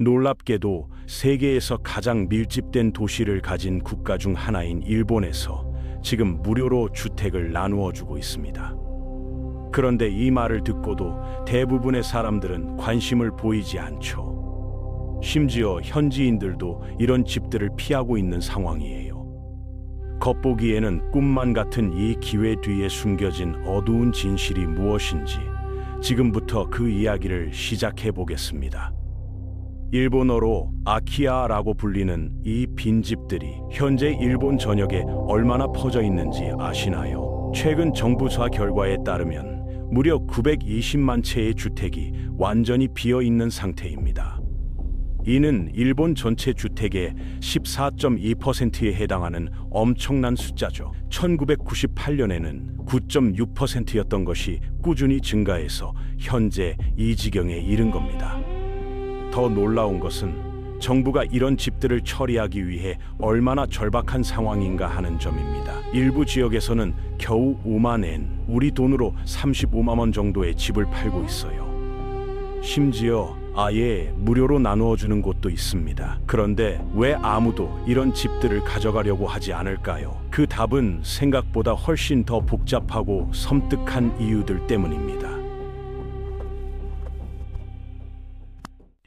놀랍게도 세계에서 가장 밀집된 도시를 가진 국가 중 하나인 일본에서 지금 무료로 주택을 나누어 주고 있습니다. 그런데 이 말을 듣고도 대부분의 사람들은 관심을 보이지 않죠. 심지어 현지인들도 이런 집들을 피하고 있는 상황이에요. 겉보기에는 꿈만 같은 이 기회 뒤에 숨겨진 어두운 진실이 무엇인지 지금부터 그 이야기를 시작해 보겠습니다. 일본어로 아키아라고 불리는 이 빈집들이 현재 일본 전역에 얼마나 퍼져 있는지 아시나요? 최근 정부 조사 결과에 따르면 무려 920만 채의 주택이 완전히 비어 있는 상태입니다. 이는 일본 전체 주택의 14.2%에 해당하는 엄청난 숫자죠. 1998년에는 9.6%였던 것이 꾸준히 증가해서 현재 이 지경에 이른 겁니다. 더 놀라운 것은 정부가 이런 집들을 처리하기 위해 얼마나 절박한 상황인가 하는 점입니다. 일부 지역에서는 겨우 5만 엔, 우리 돈으로 35만 원 정도의 집을 팔고 있어요. 심지어 아예 무료로 나누어 주는 곳도 있습니다. 그런데 왜 아무도 이런 집들을 가져가려고 하지 않을까요? 그 답은 생각보다 훨씬 더 복잡하고 섬뜩한 이유들 때문입니다.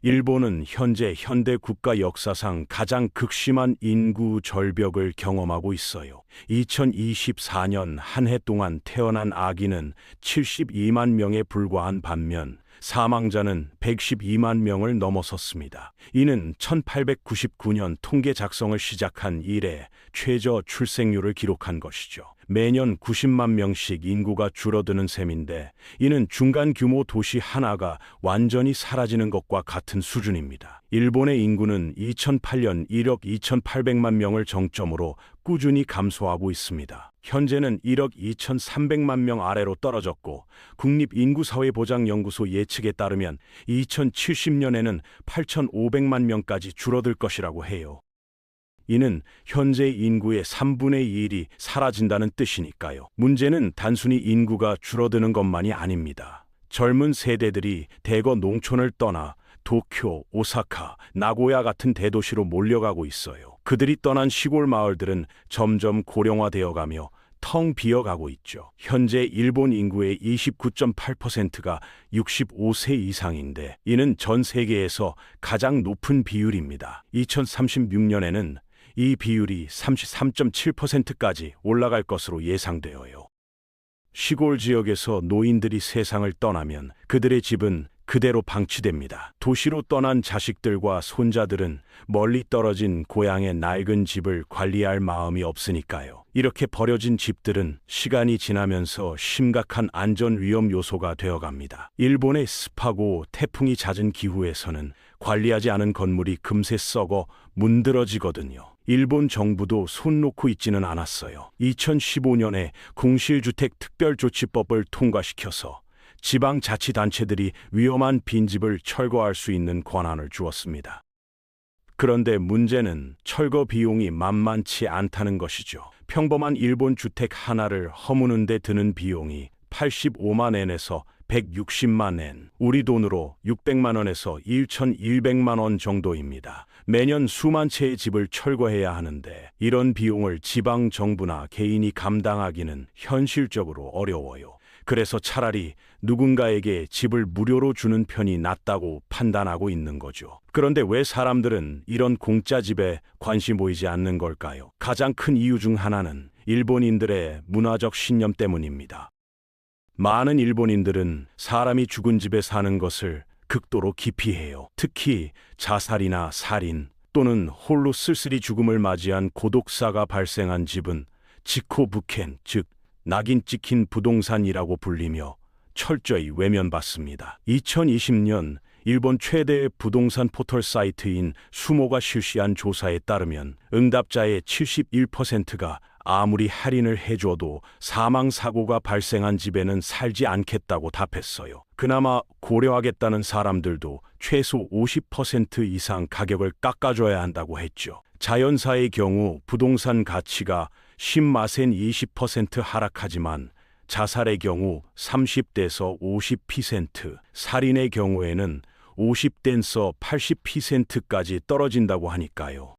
일본은 현재 현대 국가 역사상 가장 극심한 인구 절벽을 경험하고 있어요. 2024년 한 해 동안 태어난 아기는 72만 명에 불과한 반면 사망자는 112만 명을 넘어섰습니다. 이는 1899년 통계 작성을 시작한 이래 최저 출생률을 기록한 것이죠. 매년 90만 명씩 인구가 줄어드는 셈인데 이는 중간 규모 도시 하나가 완전히 사라지는 것과 같은 수준입니다. 일본의 인구는 2008년 1억 2,800만 명을 정점으로 꾸준히 감소하고 있습니다. 현재는 1억 2,300만 명 아래로 떨어졌고 국립인구사회보장연구소 예측에 따르면 2070년에는 8,500만 명까지 줄어들 것이라고 해요. 이는 현재 인구의 3분의 1이 사라진다는 뜻이니까요. 문제는 단순히 인구가 줄어드는 것만이 아닙니다. 젊은 세대들이 대거 농촌을 떠나 도쿄, 오사카, 나고야 같은 대도시로 몰려가고 있어요. 그들이 떠난 시골 마을들은 점점 고령화되어 가며 텅 비어가고 있죠. 현재 일본 인구의 29.8%가 65세 이상인데 이는 전 세계에서 가장 높은 비율입니다. 2036년에는 이 비율이 33.7%까지 올라갈 것으로 예상되어요. 시골 지역에서 노인들이 세상을 떠나면 그들의 집은 그대로 방치됩니다. 도시로 떠난 자식들과 손자들은 멀리 떨어진 고향의 낡은 집을 관리할 마음이 없으니까요. 이렇게 버려진 집들은 시간이 지나면서 심각한 안전 위험 요소가 되어갑니다. 일본의 습하고 태풍이 잦은 기후에서는 관리하지 않은 건물이 금세 썩어 문드러지거든요. 일본 정부도 손 놓고 있지는 않았어요. 2015년에 공실주택 특별조치법을 통과시켜서 지방자치단체들이 위험한 빈집을 철거할 수 있는 권한을 주었습니다. 그런데 문제는 철거 비용이 만만치 않다는 것이죠. 평범한 일본 주택 하나를 허무는 데 드는 비용이 85만 엔에서 160만 엔, 우리 돈으로 600만 원에서 1,100만 원 정도입니다. 매년 수만 채의 집을 철거해야 하는데 이런 비용을 지방 정부나 개인이 감당하기는 현실적으로 어려워요. 그래서 차라리 누군가에게 집을 무료로 주는 편이 낫다고 판단하고 있는 거죠. 그런데 왜 사람들은 이런 공짜 집에 관심 보이지 않는 걸까요? 가장 큰 이유 중 하나는 일본인들의 문화적 신념 때문입니다. 많은 일본인들은 사람이 죽은 집에 사는 것을 극도로 기피해요. 특히 자살이나 살인 또는 홀로 쓸쓸히 죽음을 맞이한 고독사가 발생한 집은 지코부켄, 즉 낙인 찍힌 부동산이라고 불리며 철저히 외면받습니다. 2020년 일본 최대의 부동산 포털 사이트인 수모가 실시한 조사에 따르면 응답자의 71%가 아무리 할인을 해줘도 사망 사고가 발생한 집에는 살지 않겠다고 답했어요. 그나마 고려하겠다는 사람들도 최소 50% 이상 가격을 깎아줘야 한다고 했죠. 자연사의 경우 부동산 가치가 10마센 20% 하락하지만 자살의 경우 30대에서 50%, 살인의 경우에는 50댄서 80%까지 떨어진다고 하니까요.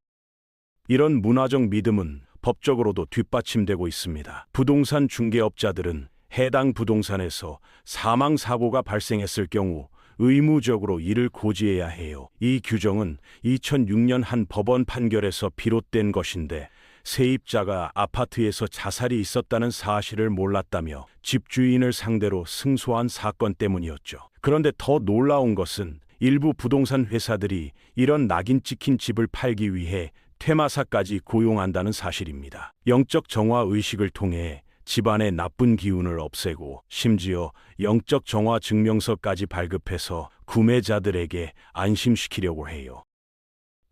이런 문화적 믿음은 법적으로도 뒷받침되고 있습니다. 부동산 중개업자들은 해당 부동산에서 사망 사고가 발생했을 경우 의무적으로 이를 고지해야 해요. 이 규정은 2006년 한 법원 판결에서 비롯된 것인데 세입자가 아파트에서 자살이 있었다는 사실을 몰랐다며 집주인을 상대로 승소한 사건 때문이었죠. 그런데 더 놀라운 것은 일부 부동산 회사들이 이런 낙인 찍힌 집을 팔기 위해 퇴마사까지 고용한다는 사실입니다. 영적 정화 의식을 통해 집안의 나쁜 기운을 없애고 심지어 영적 정화 증명서까지 발급해서 구매자들에게 안심시키려고 해요.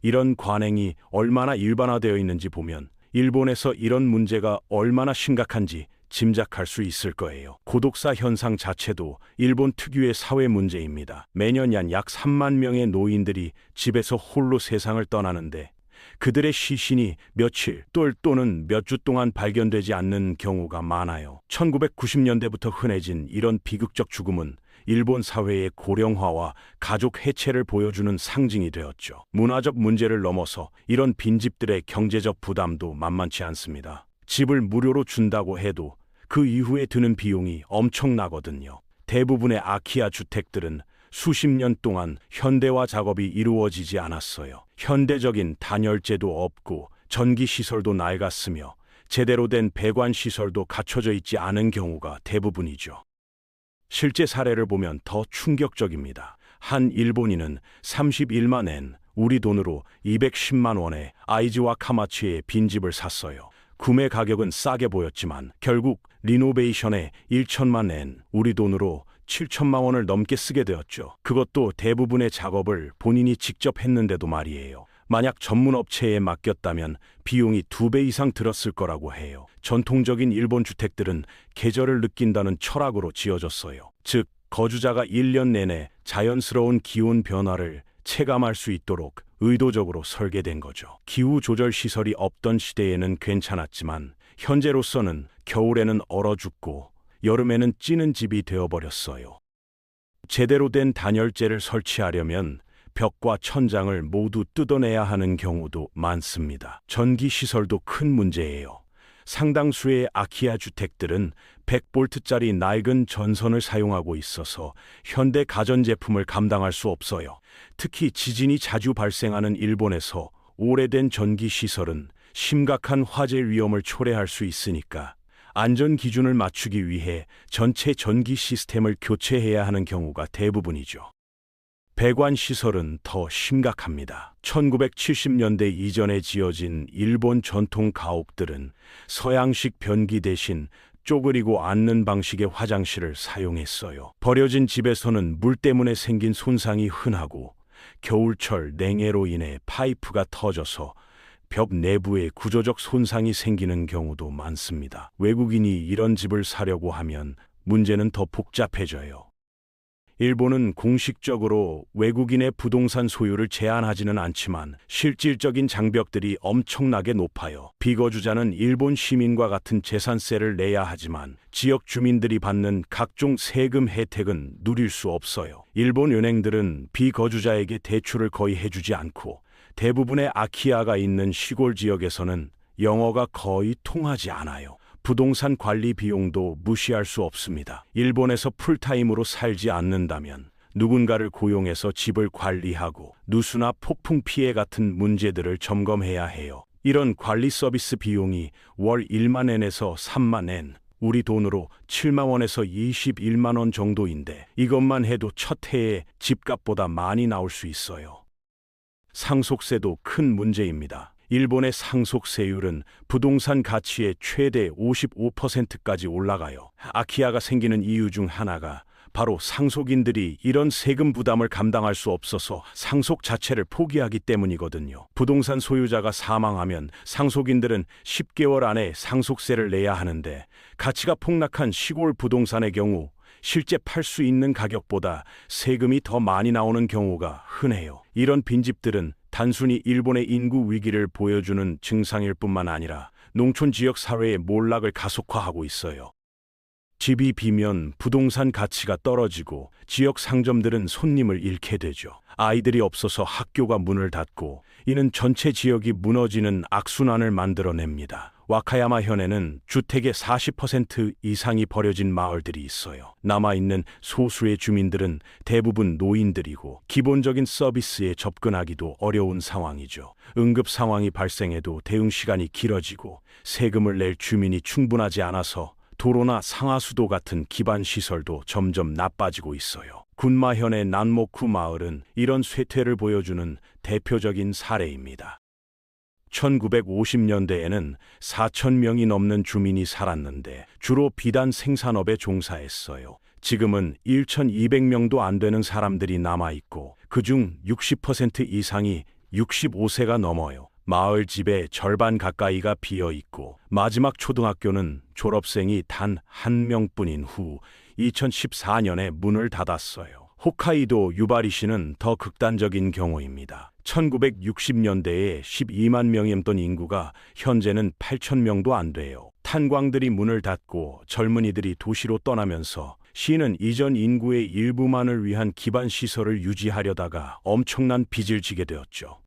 이런 관행이 얼마나 일반화되어 있는지 보면 일본에서 이런 문제가 얼마나 심각한지 짐작할 수 있을 거예요. 고독사 현상 자체도 일본 특유의 사회 문제입니다. 매년 약 3만 명의 노인들이 집에서 홀로 세상을 떠나는데 그들의 시신이 며칠 또 또는 몇 주 동안 발견되지 않는 경우가 많아요. 1990년대부터 흔해진 이런 비극적 죽음은 일본 사회의 고령화와 가족 해체를 보여주는 상징이 되었죠. 문화적 문제를 넘어서 이런 빈집들의 경제적 부담도 만만치 않습니다. 집을 무료로 준다고 해도 그 이후에 드는 비용이 엄청나거든요. 대부분의 아키아 주택들은 수십 년 동안 현대화 작업이 이루어지지 않았어요. 현대적인 단열재도 없고 전기 시설도 낡았으며 제대로 된 배관 시설도 갖춰져 있지 않은 경우가 대부분이죠. 실제 사례를 보면 더 충격적입니다. 한 일본인은 31만 엔, 우리 돈으로 210만 원에 아이즈와 카마치의 빈집을 샀어요. 구매 가격은 싸게 보였지만 결국 리노베이션에 1천만 엔, 우리 돈으로 7천만 원을 넘게 쓰게 되었죠. 그것도 대부분의 작업을 본인이 직접 했는데도 말이에요. 만약 전문 업체에 맡겼다면 비용이 두 배 이상 들었을 거라고 해요. 전통적인 일본 주택들은 계절을 느낀다는 철학으로 지어졌어요. 즉, 거주자가 1년 내내 자연스러운 기온 변화를 체감할 수 있도록 의도적으로 설계된 거죠. 기후 조절 시설이 없던 시대에는 괜찮았지만 현재로서는 겨울에는 얼어 죽고 여름에는 찌는 집이 되어버렸어요. 제대로 된 단열재를 설치하려면 벽과 천장을 모두 뜯어내야 하는 경우도 많습니다. 전기 시설도 큰 문제예요. 상당수의 아키아 주택들은 100볼트짜리 낡은 전선을 사용하고 있어서 현대 가전제품을 감당할 수 없어요. 특히 지진이 자주 발생하는 일본에서 오래된 전기 시설은 심각한 화재 위험을 초래할 수 있으니까 안전 기준을 맞추기 위해 전체 전기 시스템을 교체해야 하는 경우가 대부분이죠. 배관 시설은 더 심각합니다. 1970년대 이전에 지어진 일본 전통 가옥들은 서양식 변기 대신 쪼그리고 앉는 방식의 화장실을 사용했어요. 버려진 집에서는 물 때문에 생긴 손상이 흔하고 겨울철 냉해로 인해 파이프가 터져서 벽 내부에 구조적 손상이 생기는 경우도 많습니다. 외국인이 이런 집을 사려고 하면 문제는 더 복잡해져요. 일본은 공식적으로 외국인의 부동산 소유를 제한하지는 않지만 실질적인 장벽들이 엄청나게 높아요. 비거주자는 일본 시민과 같은 재산세를 내야 하지만 지역 주민들이 받는 각종 세금 혜택은 누릴 수 없어요. 일본 은행들은 비거주자에게 대출을 거의 해주지 않고 대부분의 아키아가 있는 시골 지역에서는 영어가 거의 통하지 않아요. 부동산 관리 비용도 무시할 수 없습니다. 일본에서 풀타임으로 살지 않는다면 누군가를 고용해서 집을 관리하고 누수나 폭풍 피해 같은 문제들을 점검해야 해요. 이런 관리 서비스 비용이 월 1만 엔에서 3만 엔, 우리 돈으로 7만 원에서 21만 원 정도인데 이것만 해도 첫 해에 집값보다 많이 나올 수 있어요. 상속세도 큰 문제입니다. 일본의 상속세율은 부동산 가치의 최대 55%까지 올라가요. 아키아가 생기는 이유 중 하나가 바로 상속인들이 이런 세금 부담을 감당할 수 없어서 상속 자체를 포기하기 때문이거든요. 부동산 소유자가 사망하면 상속인들은 10개월 안에 상속세를 내야 하는데 가치가 폭락한 시골 부동산의 경우 실제 팔 수 있는 가격보다 세금이 더 많이 나오는 경우가 흔해요. 이런 빈집들은 단순히 일본의 인구 위기를 보여주는 증상일 뿐만 아니라 농촌 지역 사회의 몰락을 가속화하고 있어요. 집이 비면 부동산 가치가 떨어지고 지역 상점들은 손님을 잃게 되죠. 아이들이 없어서 학교가 문을 닫고 이는 전체 지역이 무너지는 악순환을 만들어냅니다. 와카야마 현에는 주택의 40% 이상이 버려진 마을들이 있어요. 남아있는 소수의 주민들은 대부분 노인들이고 기본적인 서비스에 접근하기도 어려운 상황이죠. 응급 상황이 발생해도 대응 시간이 길어지고 세금을 낼 주민이 충분하지 않아서 도로나 상하수도 같은 기반 시설도 점점 나빠지고 있어요. 군마현의 난모쿠 마을은 이런 쇠퇴를 보여주는 대표적인 사례입니다. 1950년대에는 4천 명이 넘는 주민이 살았는데 주로 비단 생산업에 종사했어요. 지금은 1,200명도 안 되는 사람들이 남아 있고 그중 60% 이상이 65세가 넘어요. 마을 집의 절반 가까이가 비어 있고 마지막 초등학교는 졸업생이 단 한 명뿐인 후 2014년에 문을 닫았어요. 홋카이도 유바리시는 더 극단적인 경우입니다. 1960년대에 12만 명이었던 인구가 현재는 8천 명도 안 돼요. 탄광들이 문을 닫고 젊은이들이 도시로 떠나면서 시는 이전 인구의 일부만을 위한 기반 시설을 유지하려다가 엄청난 빚을 지게 되었죠.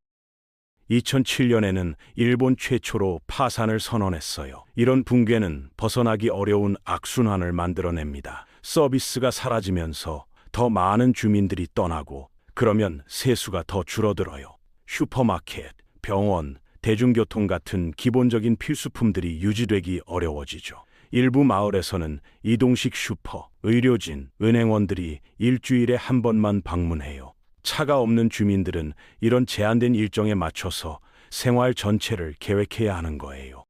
2007년에는 일본 최초로 파산을 선언했어요. 이런 붕괴는 벗어나기 어려운 악순환을 만들어냅니다. 서비스가 사라지면서 더 많은 주민들이 떠나고 그러면 세수가 더 줄어들어요. 슈퍼마켓, 병원, 대중교통 같은 기본적인 필수품들이 유지되기 어려워지죠. 일부 마을에서는 이동식 슈퍼, 의료진, 은행원들이 일주일에 한 번만 방문해요. 차가 없는 주민들은 이런 제한된 일정에 맞춰서 생활 전체를 계획해야 하는 거예요.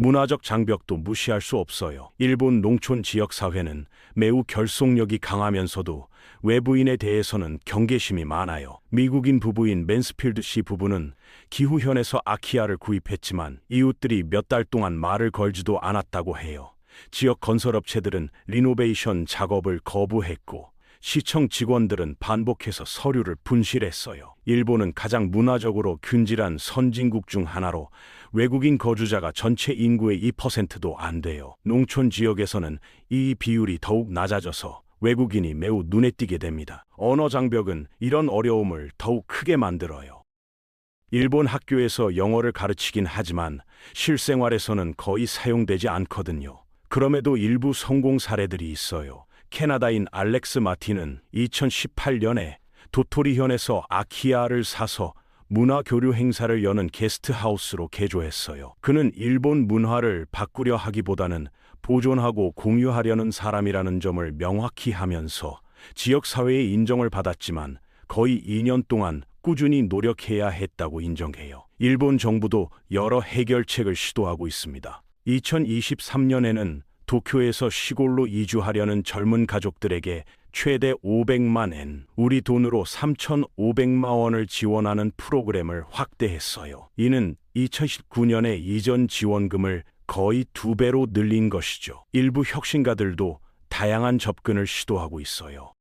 문화적 장벽도 무시할 수 없어요. 일본 농촌 지역 사회는 매우 결속력이 강하면서도 외부인에 대해서는 경계심이 많아요. 미국인 부부인 맨스필드 씨 부부는 기후현에서 아키아를 구입했지만 이웃들이 몇 달 동안 말을 걸지도 않았다고 해요. 지역 건설업체들은 리노베이션 작업을 거부했고 시청 직원들은 반복해서 서류를 분실했어요. 일본은 가장 문화적으로 균질한 선진국 중 하나로 외국인 거주자가 전체 인구의 2%도 안 돼요. 농촌 지역에서는 이 비율이 더욱 낮아져서 외국인이 매우 눈에 띄게 됩니다. 언어 장벽은 이런 어려움을 더욱 크게 만들어요. 일본 학교에서 영어를 가르치긴 하지만 실생활에서는 거의 사용되지 않거든요. 그럼에도 일부 성공 사례들이 있어요. 캐나다인 알렉스 마틴은 2018년에 도토리현에서 아키아를 사서 문화 교류 행사를 여는 게스트하우스로 개조했어요. 그는 일본 문화를 바꾸려 하기보다는 보존하고 공유하려는 사람이라는 점을 명확히 하면서 지역 사회의 인정을 받았지만 거의 2년 동안 꾸준히 노력해야 했다고 인정해요. 일본 정부도 여러 해결책을 시도하고 있습니다. 2023년에는 도쿄에서 시골로 이주하려는 젊은 가족들에게 최대 500만 엔, 우리 돈으로 3,500만 원을 지원하는 프로그램을 확대했어요. 이는 2019년에 이전 지원금을 거의 두 배로 늘린 것이죠. 일부 혁신가들도 다양한 접근을 시도하고 있어요.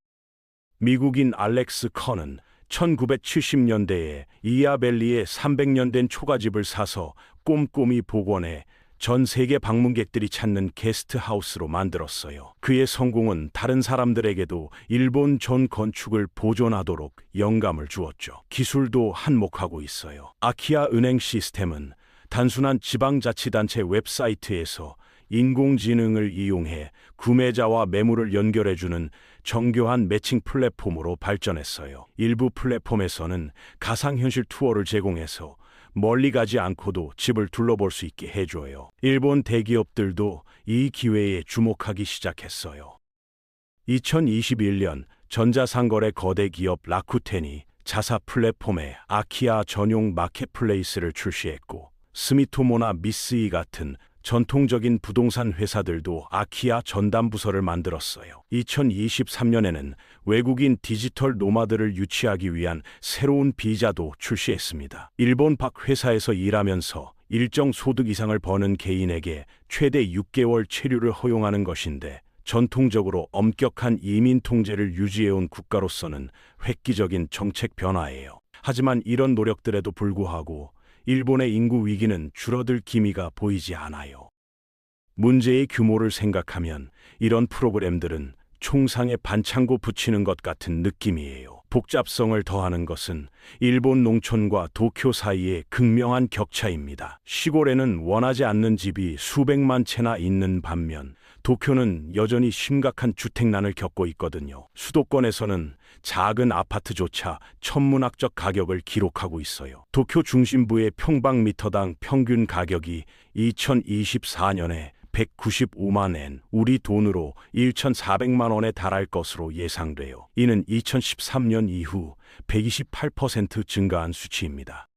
미국인 알렉스 커는 1970년대에 이아벨리에 300년 된 초가집을 사서 꼼꼼히 복원해 전 세계 방문객들이 찾는 게스트하우스로 만들었어요. 그의 성공은 다른 사람들에게도 일본 전 건축을 보존하도록 영감을 주었죠. 기술도 한몫하고 있어요. 아키아 은행 시스템은 단순한 지방자치단체 웹사이트에서 인공지능을 이용해 구매자와 매물을 연결해주는 정교한 매칭 플랫폼으로 발전했어요. 일부 플랫폼에서는 가상현실 투어를 제공해서 멀리 가지 않고도 집을 둘러볼 수 있게 해줘요. 일본 대기업들도 이 기회에 주목하기 시작했어요. 2021년 전자상거래 거대 기업 라쿠텐이 자사 플랫폼에 아키아 전용 마켓플레이스를 출시했고 스미토모나 미쓰이 같은 전통적인 부동산 회사들도 아키아 전담 부서를 만들었어요. 2023년에는 외국인 디지털 노마드를 유치하기 위한 새로운 비자도 출시했습니다. 일본 밖 회사에서 일하면서 일정 소득 이상을 버는 개인에게 최대 6개월 체류를 허용하는 것인데 전통적으로 엄격한 이민 통제를 유지해온 국가로서는 획기적인 정책 변화예요. 하지만 이런 노력들에도 불구하고 일본의 인구 위기는 줄어들 기미가 보이지 않아요. 문제의 규모를 생각하면 이런 프로그램들은 총상에 반창고 붙이는 것 같은 느낌이에요. 복잡성을 더하는 것은 일본 농촌과 도쿄 사이의 극명한 격차입니다. 시골에는 원하지 않는 집이 수백만 채나 있는 반면 도쿄는 여전히 심각한 주택난을 겪고 있거든요. 수도권에서는 작은 아파트조차 천문학적 가격을 기록하고 있어요. 도쿄 중심부의 평방미터당 평균 가격이 2024년에 195만 엔, 우리 돈으로 1,400만 원에 달할 것으로 예상돼요. 이는 2013년 이후 128% 증가한 수치입니다.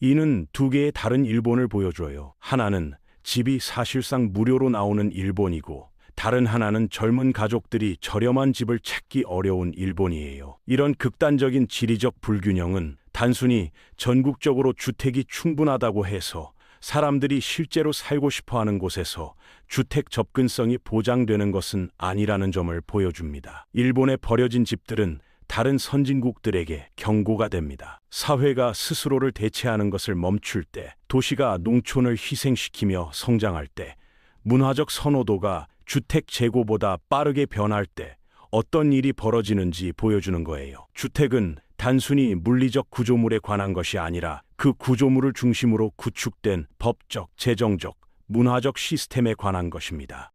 이는 두 개의 다른 일본을 보여줘요. 하나는 집이 사실상 무료로 나오는 일본이고, 다른 하나는 젊은 가족들이 저렴한 집을 찾기 어려운 일본이에요. 이런 극단적인 지리적 불균형은 단순히 전국적으로 주택이 충분하다고 해서 사람들이 실제로 살고 싶어 하는 곳에서 주택 접근성이 보장되는 것은 아니라는 점을 보여줍니다. 일본의 버려진 집들은 다른 선진국들에게 경고가 됩니다. 사회가 스스로를 대체하는 것을 멈출 때, 도시가 농촌을 희생시키며 성장할 때, 문화적 선호도가 주택 재고보다 빠르게 변할 때 어떤 일이 벌어지는지 보여주는 거예요. 주택은 단순히 물리적 구조물에 관한 것이 아니라 그 구조물을 중심으로 구축된 법적, 재정적, 문화적 시스템에 관한 것입니다.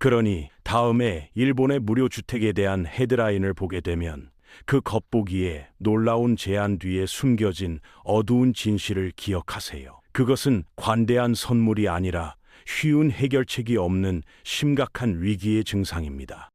그러니 다음에 일본의 무료 주택에 대한 헤드라인을 보게 되면 그 겉보기에 놀라운 제안 뒤에 숨겨진 어두운 진실을 기억하세요. 그것은 관대한 선물이 아니라 쉬운 해결책이 없는 심각한 위기의 증상입니다.